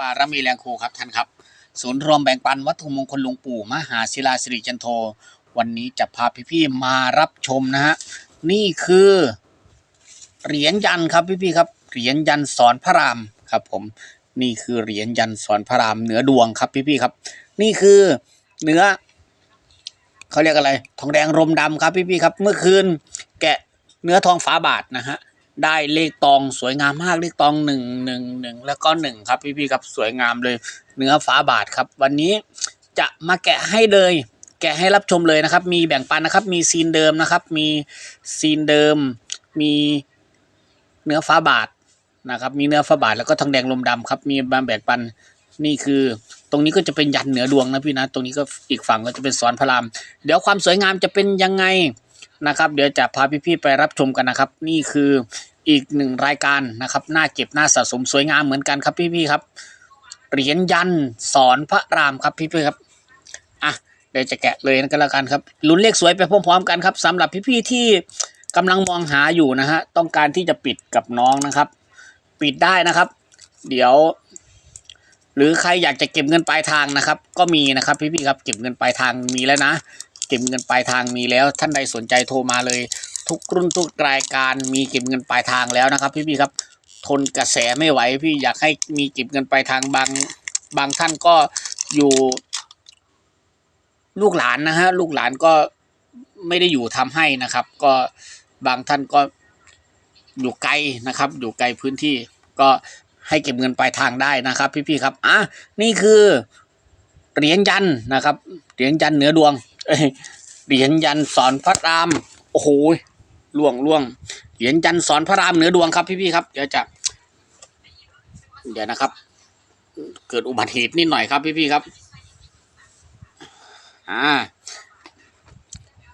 บารมีแรงครูครับท่านครับ ศูนย์รวมแบ่งปันวัตถุมงคลหลวงปู่มหาศิลาสิริจันโท วันนี้จะพาพี่ๆมารับชมนะฮะนี่คือเหรียญยันครับพี่ๆครับเหรียญยันสอนพระรามครับผมนี่คือเหรียญยันสอนพระรามเหนือดวงครับพี่ๆครับ นี่คือเนื้อเขาเรียกอะไร ทองแดงรมดำครับพี่ๆครับ เมื่อคืนแกะเนื้อทองฝาบาทนะฮะ ได้เลขตองสวยงามมากเลขตองหนึ่งหนึ่งหนึ่งแล้วก็หนึ่งครับพี่ๆครับสวยงามเลยเนื้อฝาบาทครับ วันนี้จะมาแกะให้เลย แกะให้รับชมเลยนะครับ มีแบ่งปันนะครับ มีซีนเดิมนะครับ มีซีนเดิม มีเนื้อฟ้าบาทนะครับ มีเนื้อฟ้าบาทแล้วก็ทองแดงลมดำครับ มีมาแบ่งปันนี่คือตรงนี้ก็จะเป็นยันเหนือดวงนะพี่นะ ตรงนี้ก็อีกฝั่งก็จะเป็นสอนพระราม เดี๋ยวความสวยงามจะเป็นยังไงนะครับ เดี๋ยวจะพาพี่ๆไปรับชมกันนะครับ นี่คือ อีกหนึ่งรายการนะครับน่าเก็บน่าสะสมสวยงามเหมือนกันครับพี่ๆครับเหรียญยันสอนพระรามครับพี่ๆครับอะเดี๋ยวจะแกะเลยกันแล้วกันครับลุ้นเลขสวยไปพร้อมๆกันครับสำหรับพี่ๆที่กำลังมองหาอยู่นะฮะต้องการที่จะปิดกับน้องนะครับ ปิดได้นะครับ เดี๋ยว หรือใครอยากจะเก็บเงินปลายทางนะครับ ก็มีนะครับพี่ๆครับเก็บเงินปลายทางมีแล้วนะ เก็บเงินปลายทางมีแล้วท่านใดสนใจโทรมาเลย ทุกรุ่นทุกรายการมีเก็บเงินปลายทางแล้วนะครับพี่ๆครับทนกระแสไม่ไหว พี่อยากให้มีเก็บเงินปลายทางบางบางท่านก็อยู่ลูกหลานนะฮะลูกหลานก็ไม่ได้อยู่ทำให้นะครับ ก็บางท่านก็อยู่ไกลนะครับ อยู่ไกลพื้นที่ก็ให้เก็บเงินปลายทางได้นะครับ พี่ๆครับอะนี่คือเหรียญยันนะครับเหรียญยันเหนือดวงเอ้ยเหรียญยันสอนพระรามโอ้โห ล่วงล่วงเหรียญยันทร์สอนพระรามเหนือดวงครับพี่ๆครับเดี๋ยวจะเดี๋ยวนะครับ เกิดอุบัติเหตุนิดหน่อยครับพี่ๆครับ อ่า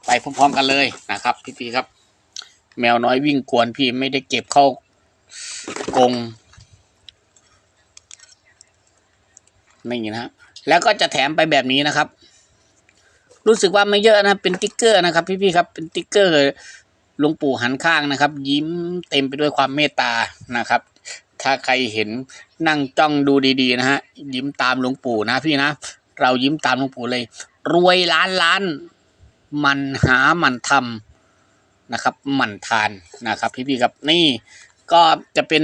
ไปพร้อมๆกันเลยนะครับ พี่ๆครับ แมวน้อยวิ่งกวนพี่ไม่ได้เก็บเข้ากรงนี่นะฮะแล้วก็จะแถมไปแบบนี้นะครับ รู้สึกว่าไม่เยอะนะเป็นติ๊กเกอร์นะครับ พี่ๆครับ เป็นติ๊กเกอร์ หลวงปู่หันข้างนะครับ ยิ้มเต็มไปด้วยความเมตตานะครับ ถ้าใครเห็นนั่งจ้องดูดีๆนะฮะยิ้มตามหลวงปู่นะพี่นะเรายิ้มตามหลวงปู่เลย รวยล้านล้าน มันหามันทำนะครับ มันทานนะครับ พี่ๆครับนี่ก็จะเป็น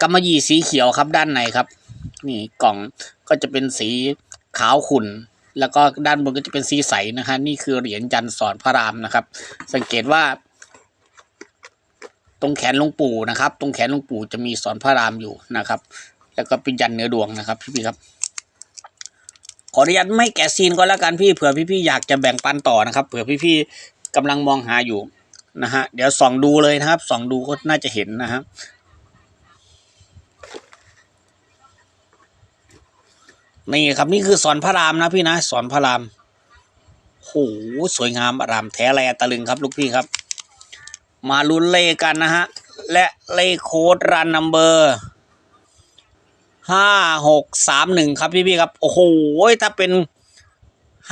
กำมะหยี่สีเขียวครับด้านในครับ นี่กล่องก็จะเป็นสีขาวขุ่น แล้วก็ด้านบนก็จะเป็นสีใสนะฮะนี่คือเหรียญจันทร์สอนพระรามนะครับ สังเกตว่า ตรงแขนหลวงปู่นะครับ ตรงแขนหลวงปู่จะมีสอนพระรามอยู่นะครับ แล้วก็เป็นยันเนื้อดวงนะครับพี่ๆครับ ขออนุญาตไม่แกะซีนก็แล้วกันพี่เผื่อพี่ๆอยากจะแบ่งปันต่อนะครับเผื่อพี่ๆกำลังมองหาอยู่นะฮะเดี๋ยวส่องดูเลยนะครับส่องดูก็น่าจะเห็นนะครับ นี่ครับนี่คือสอนพระรามนะพี่นะสอนพระรามโหสวยงามอารามแท้อะไรตะลึงครับลูกพี่ครับ มาลุ้นเลขกันนะฮะ และเลขโค้ดรันนัมเบอร์ห้าหกสามหนึ่งครับพี่พี่ครับ โอ้โหถ้าเป็น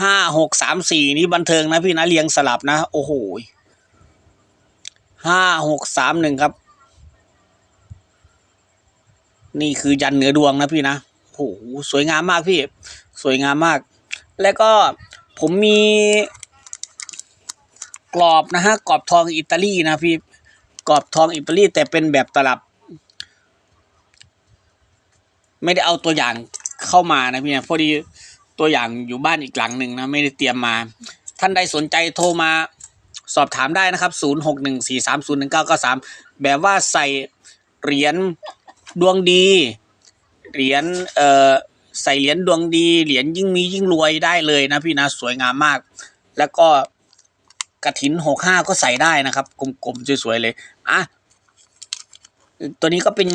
ห้าหกสามสี่นี่บันเทิงนะพี่นะเรียงสลับนะ โอ้โหห้าหกสามหนึ่งครับ นี่คือยันเหนือดวงนะพี่นะ โอ้โหสวยงามมากพี่สวยงามมาก แล้วก็ผมมีกรอบนะฮะกรอบทองอิตาลีนะพี่กรอบทองอิตาลีแต่เป็นแบบตลับ ไม่ได้เอาตัวอย่างเข้ามานะพี่นะพอดีตัวอย่างอยู่บ้านอีกหลังหนึ่งนะไม่ได้เตรียมมา ท่านใดสนใจโทรมาสอบถามได้นะครับ 0 6 1 4 3 0 1 9 9 3 แบบว่าใส่เหรียญดวงดี เหรียญเอ่อใส่เหรียญดวงดี เหรียญยิ่งมียิ่งรวยได้เลยนะพี่นะสวยงามมาก แล้วก็กระถินหกห้าก็ใส่ได้นะครับ กลมๆสวยๆเลยอะตัวนี้ก็เป็น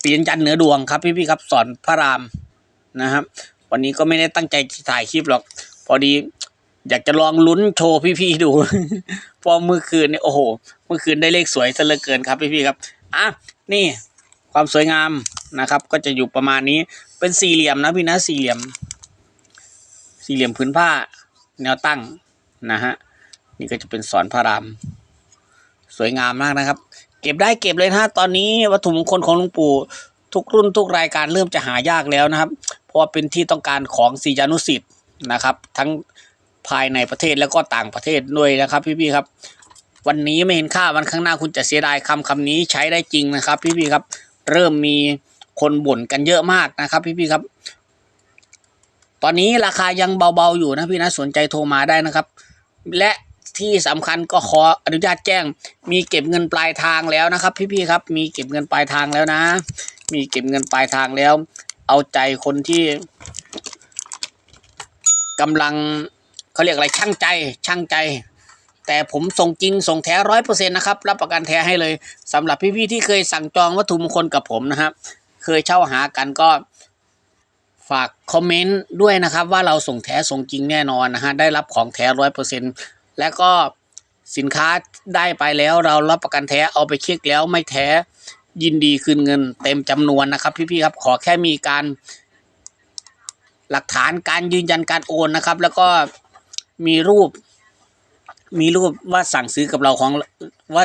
เปลี่ยนจันเหนือดวงครับ พี่ๆครับสอนพระรามนะครับ วันนี้ก็ไม่ได้ตั้งใจถ่ายคลิปหรอก พอดีอยากจะลองลุ้นโชว์พี่ๆดูเพอเมื่อคืนเนี่ยโอ้โห เมื่อคืนได้เลขสวยซะเหลือเกินครับพี่ๆครับ อะ นี่ความสวยงาม นะครับ ก็จะอยู่ประมาณนี้เป็นสี่เหลี่ยมนะพี่นะสี่เหลี่ยม สี่เหลี่ยมพื้นผ้า แนวตั้งนะฮะนี่ก็จะเป็นสอนพระราม สวยงามมากนะครับ เก็บได้เก็บเลยนะตอนนี้วัตถุมงคลของหลวงปู่ทุกรุ่นทุกรายการเริ่มจะหายากแล้วนะครับ เพราะว่าเป็นที่ต้องการของศิษยานุสิษย์นะครับ ทั้งภายในประเทศแล้วก็ต่างประเทศด้วยนะครับ พี่ๆครับ วันนี้ไม่เห็นค่าวันข้างหน้าคุณจะเสียดายคำคำนี้ใช้ได้จริงนะครับ พี่ๆครับ เริ่มมี คนบ่นกันเยอะมากนะครับ พี่ๆครับ ตอนนี้ราคายังเบาๆอยู่นะพี่นะสนใจโทรมาได้นะครับ และที่สำคัญก็ขออนุญาตแจ้ง มีเก็บเงินปลายทางแล้วนะครับ พี่ๆครับ มีเก็บเงินปลายทางแล้วนะ มีเก็บเงินปลายทางแล้ว เอาใจคนที่กำลังเขาเรียกอะไรช่างใจช่างใจ แต่ผมส่งจริงส่งแท้ร้อยเปอร์เซ็นต์นะครับ รับประกันแท้ให้เลยสำหรับพี่ๆที่เคยสั่งจองวัตถุมงคลกับผมนะครับ เคยเช่าหากันก็ฝากคอมเมนต์ด้วยนะครับ ว่าเราส่งแท้ส่งจริงแน่นอนนะฮะได้รับของแท้ร้อยเปอร์เซ็นต์และก็สินค้าได้ไปแล้วเรารับประกันแท้เอาไปเช็คแล้วไม่แท้ยินดีคืนเงินเต็มจำนวนนะครับ พี่ๆครับขอแค่มีการ หลักฐานการยืนยันการโอนนะครับ แล้วก็มีรูป มีรูปว่าสั่งซื้อกับเราของว่า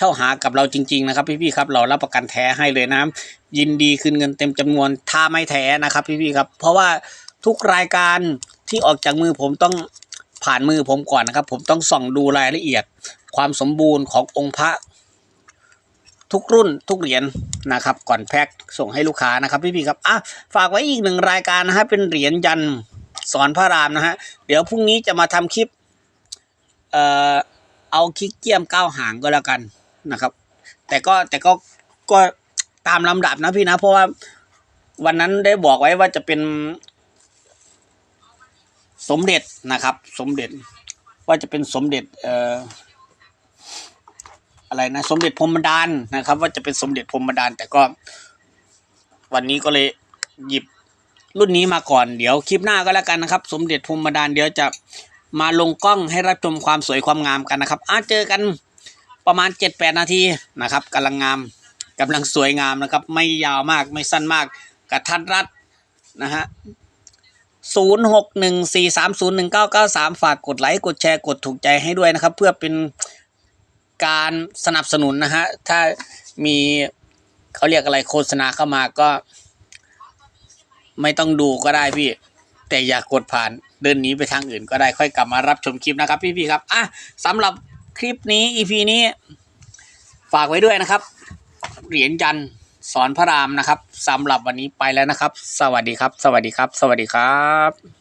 เช่าหากับเราจริง ๆ นะครับ พี่ๆครับเรารับประกันแท้ให้เลยนะยินดีคืนเงินเต็มจำนวนถ้าไม่แท้นะครับ พี่ๆครับ เพราะว่าทุกรายการที่ออกจากมือผมต้องผ่านมือผมก่อนนะครับ ผมต้องส่องดูรายละเอียด ความสมบูรณ์ขององค์พระ ทุกรุ่นทุกเหรียญนะครับ ก่อนแพ็คส่งให้ลูกค้านะครับ พี่ๆครับอะฝากไว้อีกหนึ่งรายการนะฮะเป็นเหรียญยันสอนพระรามนะฮะเดี๋ยวพรุ่งนี้จะมาทำคลิป เอ่อเอาคิกเกียมเก้าหางก็แล้วกัน นะครับ แต่ก็แต่ก็ก็ตามลำดับนะพี่นะ เพราะว่าวันนั้นได้บอกไว้ว่าจะเป็นสมเด็จนะครับ สมเด็จว่าจะเป็นสมเด็จเอ่ออะไรนะ สมเด็จพรมดานนะครับ ว่าจะเป็นสมเด็จพรมดาน แต่ก็วันนี้ก็เลยหยิบรุ่นนี้มาก่อนเดี๋ยวคลิปหน้าก็แล้วกันนะครับ สมเด็จพรมดานเดี๋ยวจะมาลงกล้องให้รับชมความสวยความงามกันนะครับอาเจอกัน ประมาณ 7-8 นาทีนะครับกำลังงามกำลังสวยงามนะครับ ไม่ยาวมากไม่สั้นมากกระทัดรัดนะฮะศูนย์หกหนึ่งสี่สามศูนย์หนึ่งเก้าเก้าสามฝากกดไลค์กดแชร์กดถูกใจให้ด้วยนะครับ เพื่อเป็นการสนับสนุนนะฮะถ้ามีเขาเรียกอะไรโฆษณาเข้ามาก็ ไม่ต้องดูก็ได้พี่ แต่อย่ากดผ่านเดินหนีไปทางอื่นก็ได้ค่อยกลับมารับชมคลิปนะครับพี่ๆครับอะสำหรับ คลิปนี้ EP นี้ฝากไว้ด้วยนะครับ เหรียญยันสอนพระรามนะครับสำหรับวันนี้ไปแล้วนะครับ สวัสดีครับ สวัสดีครับ สวัสดีครับ